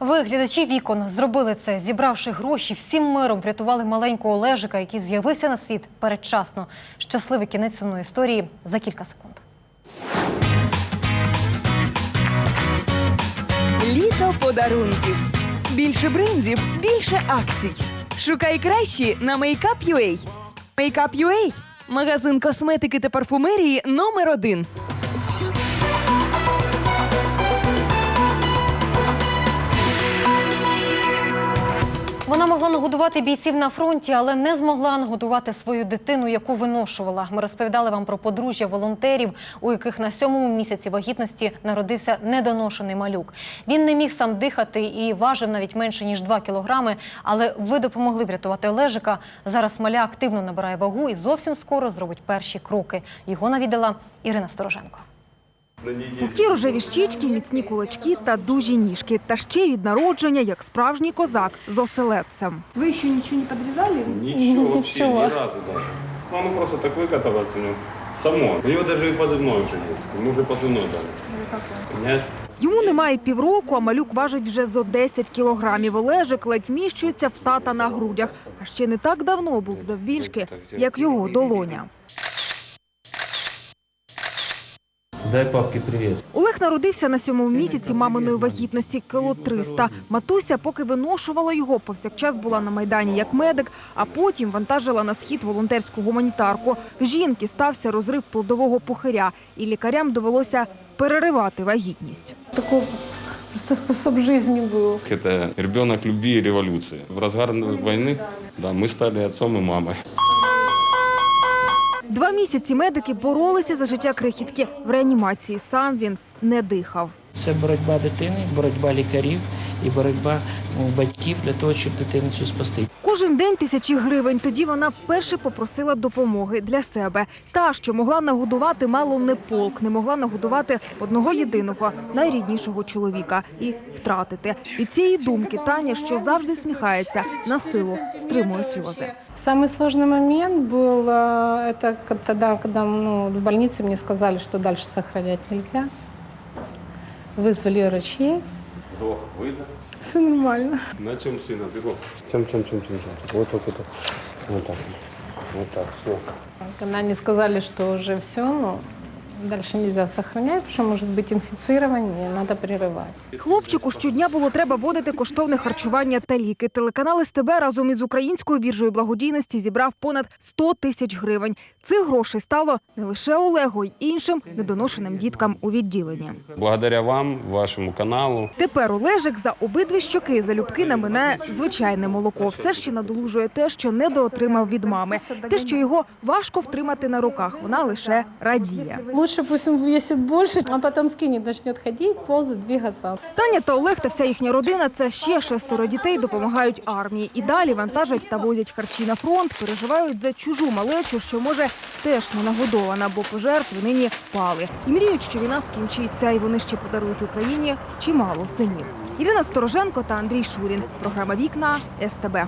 Ви, глядачі вікон, зробили це, зібравши гроші, всім миром врятували маленького Олежика, який з'явився на світ передчасно. Щасливий кінець сумної історії за кілька секунд. Літо подарунків. Більше брендів, більше акцій. Шукай кращі на Makeup.ua. Makeup.ua – магазин косметики та парфумерії номер один. Нагодувати бійців на фронті, але не змогла нагодувати свою дитину, яку виношувала. Ми розповідали вам про подружжя волонтерів, у яких на сьомому місяці вагітності народився недоношений малюк. Він не міг сам дихати і важив навіть менше ніж 2 кілограми. Але ви допомогли врятувати Олежика. Зараз маля активно набирає вагу і зовсім скоро зробить перші кроки. Його навідала Ірина Стороженко. Такі рожеві щічки, міцні кулачки та дужі ніжки. Та ще й від народження, як справжній козак з оселедцем. Вы еще ничего не подрезали? Ничего, вообще, ни разу даже. Ну, оно просто так выкатывается у него само. У него даже и позывной уже есть. Ему уже позывной дали. Князь. Йому немає півроку, а малюк важить вже зо 10 кілограмів. Олежик ледь вміщується в тата на грудях. А ще не так давно був завбільшки, як його долоня. Дай папке привет. Олег народився на сьомому місяці маминої вагітності кіло 300. Матуся, поки виношувала його, повсякчас була на майдані як медик, а потім вантажила на схід волонтерську гуманітарку. В жінки стався розрив плодового пухиря, і лікарям довелося переривати вагітність. Такой просто способ жизни был. Это ребенок любви и революции. В разгар войны, да, мы стали отцом и мамой. Два місяці медики боролися за життя крихітки. В реанімації сам він не дихав. Це боротьба дитини, боротьба лікарів і боротьба ну, батьків для того, щоб дитину цю спасти. Кожен день тисячі гривень. Тоді вона вперше попросила допомоги для себе. Та, що могла нагодувати мало не полк, не могла нагодувати одного єдиного найріднішого чоловіка і втратити. Від цієї думки Таня, що завжди сміхається, на силу стримує сльози. Самый сложный момент был э, это к- тогда, когда ну, в больнице мне сказали, что дальше сохранять нельзя. Вызвали врачей. Вдох, выдох. Все нормально. На чем сына? Бегом. Чем, чем, чем, чем, чем. Вот, вот, вот. Вот так. Вот так, все. Когда они сказали, что уже все, ну, дальше нельзя сохранять, потому что может быть инфицирование, надо прерывать. Хлопчику щодня було треба водити коштовне харчування та ліки. Телеканал СТБ разом із українською біржею благодійності зібрав понад 100 тисяч гривень. Цих грошей стало не лише Олегу, й іншим недоношеним діткам у відділенні. Благодаря вам, вашему каналу, Тепер Олежик за обидві щоки залюбки наминає звичайне молоко. Все ще надолужує те, що недоотримав від мами. Те, що його важко втримати на руках, вона лише радіє. Лучше пусть он весит больше, а потом скинет, начнет ходить, ползать, двигаться. Таня та Олег та вся їхня родина це ще шестеро дітей допомагають армії. І далі вантажать та возять харчі на фронт, переживають за чужу малечу, що може теж не нагодована, бо пожертви нині пали. І мріють, що війна скінчиться, і вони ще подарують Україні чимало синів. Ірина Стороженко та Андрій Шурін. Програма Вікна СТБ.